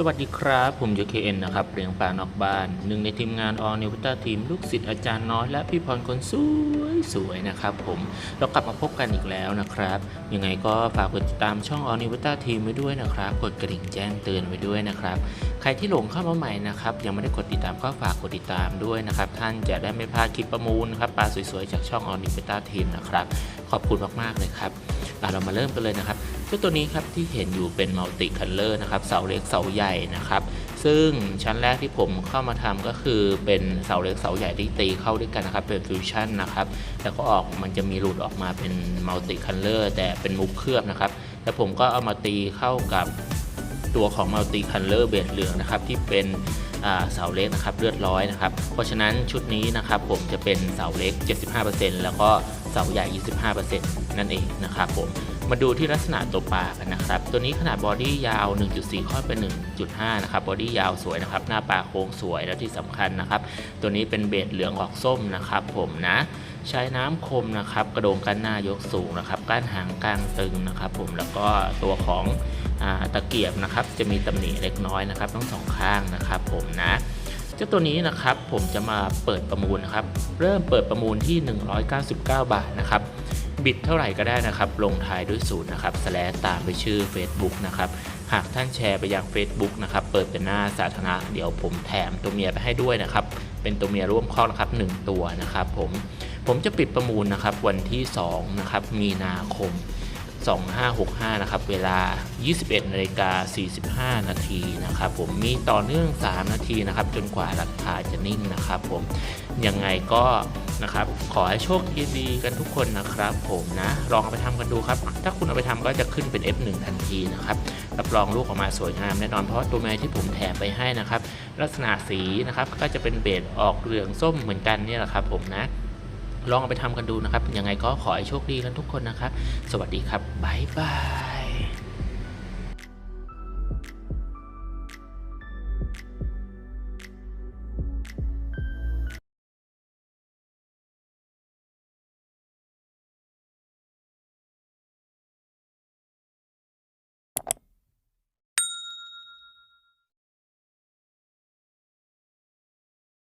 สวัสดีครับ ผมยูเคเอ็นนะครับเรียงป่านอกบ้าน หนึ่งในทีมงานออนิวตาทีม ลูกศิษย์อาจารย์น้อยและพี่พรคนสวยสวยนะครับผมเรากลับมาพบกันอีกแล้วนะครับ ยังไงก็ฝากกดติดตามช่องออนิวตาทีมไว้ด้วยนะครับ กดกระดิ่งแจ้งเตือนไว้ด้วยนะครับ ใครที่หลงเข้ามาใหม่นะครับ ยังไม่ได้กดติดตามก็ฝากกดติดตามด้วยนะครับ ท่านจะได้ไม่พลาดคลิปประมูลครับปลาสวยๆจากช่องออนิวตาทีมนะครับ ขอบคุณมากๆเลยครับ เรามาเริ่มกันเลยนะครับเจ้าตัวนี้ครับที่เห็นอยู่เป็นมัลติคัลเลอร์นะครับเสาเล็กเสาใหญ่นะครับ ซึ่งชั้นแรกที่ผมเข้ามาทำก็คือเป็นเสาเล็กเสาใหญ่ที่ตีเข้าด้วยกันนะครับเป็นฟิวชั่นนะครับแล้วก็ออกมันจะมีหลุดออกมาเป็นมัลติคัลเลอร์แต่เป็นมุกเคลือบนะครับแล้วผมก็เอามาตีเข้ากับตัวของมัลติคัลเลอร์เบดเหลืองนะครับที่เป็น เสาเล็กนะครับเลือดร้อยนะครับ เพราะฉะนั้นชุดนี้นะครับผมจะเป็นเสาเล็ก 75%แล้วก็เสาใหญ่ 25%นั่นเองนะครับผมมาดูที่ลักษณะตัวปลากันนะครับ ตัวนี้ขนาดบอดี้ยาว 1.4ค่อเป็น1.5 นะครับ บอดี้ยาวสวยนะครับ หน้าปลาโค้งสวย แล้วที่สำคัญนะครับ ตัวนี้เป็นเบสเหลืองออกส้มนะครับ ผมนะ ใช้น้ำคมนะครับ กระโดงกันหน้ายกสูงนะครับ ก้านหางกลางตึงนะครับ ผม แล้วก็ตัวของ ตะเกียบนะครับจะมีตำหนิเล็กน้อยนะครับทั้งสองข้างนะครับผมนะเจ้าตัวนี้นะครับผมจะมาเปิดประมูลนะครับเริ่มเปิดประมูลที่ 199 บาทนะครับบิดเท่าไหร่ก็ได้นะครับ ลงท้ายด้วยศูนย์นะครับแสลตามไปชื่อ Facebook นะครับหากท่านแชร์ไปยัง Facebook นะครับเปิดเป็นหน้าสาธารณะเดี๋ยวผมแถมตัวเมียไปให้ด้วยนะครับเป็นตัวเมียร่วมคอกนะครับ 1 ตัวนะครับผมผมจะปิดประมูลนะครับวันที่2นะครับมีนาคม 2565 นะครับ เวลา 21นาฬิกา45 นาทีนะครับผมมีต่อเนื่อง 3 นาทีนะครับ จนกว่าราคาจะนิ่งนะครับผมยังไงก็นะครับขอให้โชคดีกันทุกคนนะครับ ผมนะลองเอาไปทำกันดูครับ ถ้าคุณเอาไปทำก็จะขึ้นเป็น F1 ทันทีนะครับรับรองลูกออกมาสวยงามแน่นอนเพราะตัวแม่ที่ผมแถมไปให้นะครับ ลักษณะสีนะครับก็จะเป็นเบจออกเหลืองส้มเหมือนกันนี่แหละครับ ผมนะ ลองเอาไปทำกันดูนะครับ ยังไงก็ขอให้โชคดีกันทุกคนนะครับ สวัสดีครับ บ๊ายบาย